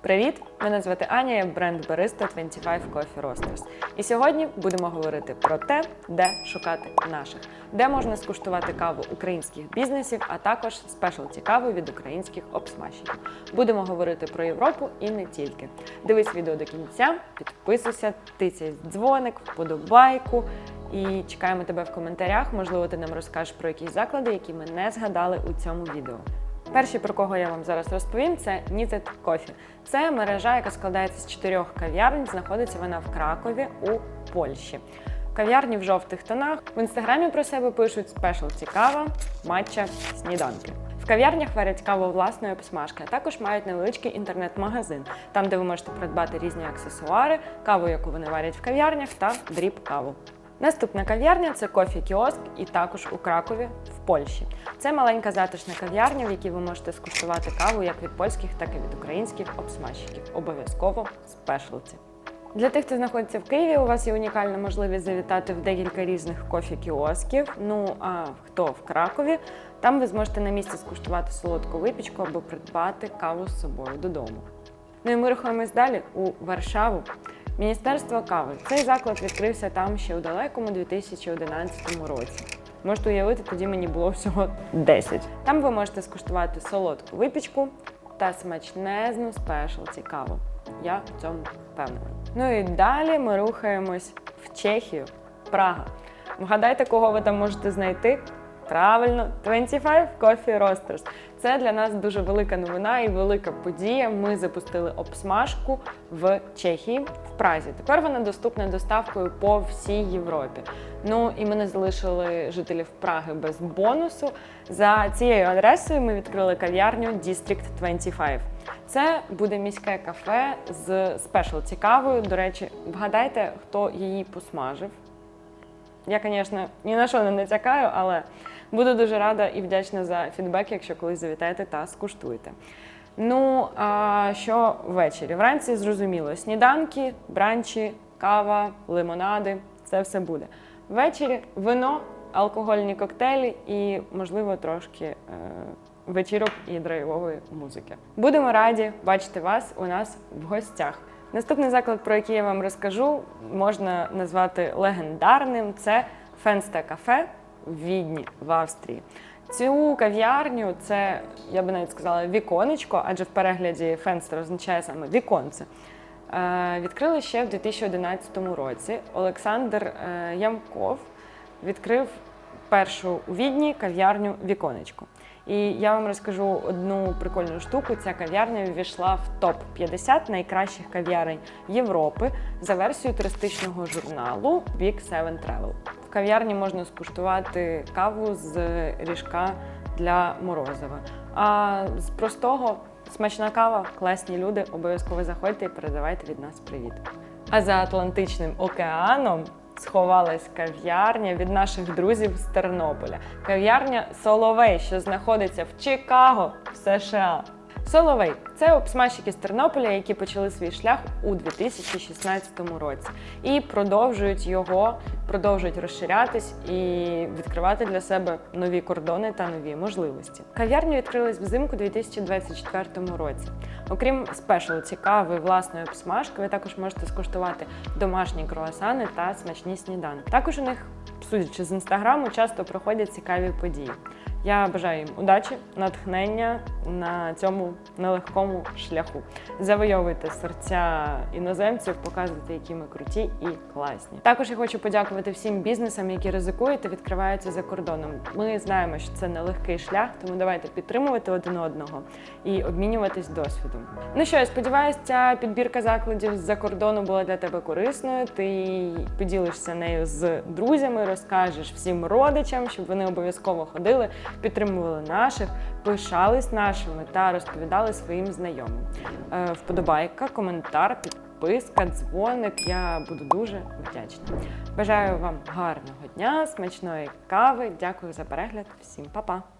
Привіт! Мене звати Аня, я бренд Barista 25 Coffee Roasters. І сьогодні будемо говорити про те, де шукати наших, де можна скуштувати каву українських бізнесів, а також спешалті каву від українських обсмажчиків. Будемо говорити про Європу і не тільки. Дивись відео до кінця, підписуйся, тицяй дзвоник, вподобайку. І чекаємо тебе в коментарях. Можливо, ти нам розкажеш про якісь заклади, які ми не згадали у цьому відео. Перший, про кого я вам зараз розповім, це Knitted Coffee. Це мережа, яка складається з чотирьох кав'ярень. Знаходиться вона в Кракові у Польщі. Кав'ярні в жовтих тонах. В інстаграмі про себе пишуть спешалті кава, матча, сніданки. В кав'ярнях варять каву власної обсмажки, а також мають невеличкий інтернет-магазин, там, де ви можете придбати різні аксесуари, каву, яку вони варять в кав'ярнях, та дріб каву. Наступна кав'ярня це кофі кіоск і також у Кракові в Польщі. Це маленька затишна кав'ярня, в якій ви можете скуштувати каву як від польських, так і від українських обсмажчиків. Обов'язково спешлті. Для тих, хто знаходиться в Києві, у вас є унікальна можливість завітати в декілька різних кофі-кіосків. Ну а хто в Кракові, там ви зможете на місці скуштувати солодку випічку або придбати каву з собою додому. Ну і ми рухаємось далі у Варшаву. Міністерство кави. Цей заклад відкрився там ще у далекому 2011 році. Можете уявити, тоді мені було всього 10. Там ви можете скуштувати солодку випічку та смачнезну спешалті каву. Я в цьому впевнена. Ну і далі ми рухаємось в Чехію, Прага. Вгадайте, кого ви там можете знайти? Правильно, 25 Coffee Roasters. Це для нас дуже велика новина і велика подія. Ми запустили обсмажку в Чехії, в Празі. Тепер вона доступна доставкою по всій Європі. Ну і ми не залишили жителів Праги без бонусу. За цією адресою ми відкрили кав'ярню District 25. Це буде міське кафе з спешл цікавою. До речі, вгадайте, хто її посмажив. Я, звісно, ні на що не натякаю, але буду дуже рада і вдячна за фідбек, якщо колись завітаєте та скуштуєте. Ну, а що ввечері? Вранці зрозуміло: сніданки, бранчі, кава, лимонади це все буде. Ввечері вино, алкогольні коктейлі і, можливо, трошки е, вечірок і драйвової музики. Будемо раді бачити вас у нас в гостях. Наступний заклад, про який я вам розкажу, можна назвати легендарним. Це Фенсте кафе Відні в Австрії. Цю кав'ярню це, я би навіть сказала, віконечко, адже в перегляді Фенстер означає саме віконце. Е, Відкрили ще в 2011 році. Олександр е, Ямков відкрив першу у Відні кав'ярню Віконечко. І я вам розкажу одну прикольну штуку. Ця кав'ярня ввійшла в топ 50 найкращих кав'ярень Європи за версією туристичного журналу Big Seven Travel. В кав'ярні можна скуштувати каву з ріжка для морозива. А з простого смачна кава, класні люди. Обов'язково заходьте і передавайте від нас привіт. А за Атлантичним океаном сховалась кав'ярня від наших друзів з Тернополя. Кав'ярня Соловей, що знаходиться в Чикаго, в США. Соловей це обсмажчики з Тернополя, які почали свій шлях у 2016 році і продовжують його, продовжують розширятись і відкривати для себе нові кордони та нові можливості. Кав'ярня відкрилась взимку 2024 році. Окрім спешл цікавої власної обсмажки, ви також можете скуштувати домашні круасани та смачні сніданки. Також у них, судячи з інстаграму, часто проходять цікаві події. Я бажаю їм удачі, натхнення на цьому нелегкому шляху. Завойовуйте серця іноземців, показуйте, які ми круті і класні. Також я хочу подякувати всім бізнесам, які ризикують та відкриваються за кордоном. Ми знаємо, що це нелегкий шлях, тому давайте підтримувати один одного і обмінюватись досвідом. Ну що, я сподіваюся, ця підбірка закладів з-за кордону була для тебе корисною. Ти поділишся нею з друзями, розкажеш всім родичам, щоб вони обов'язково ходили підтримували наших, пишались нашими та розповідали своїм знайомим. Е, Вподобайка, коментар, підписка, дзвоник. Я буду дуже вдячна. Бажаю вам гарного дня, смачної кави. Дякую за перегляд. Всім па-па!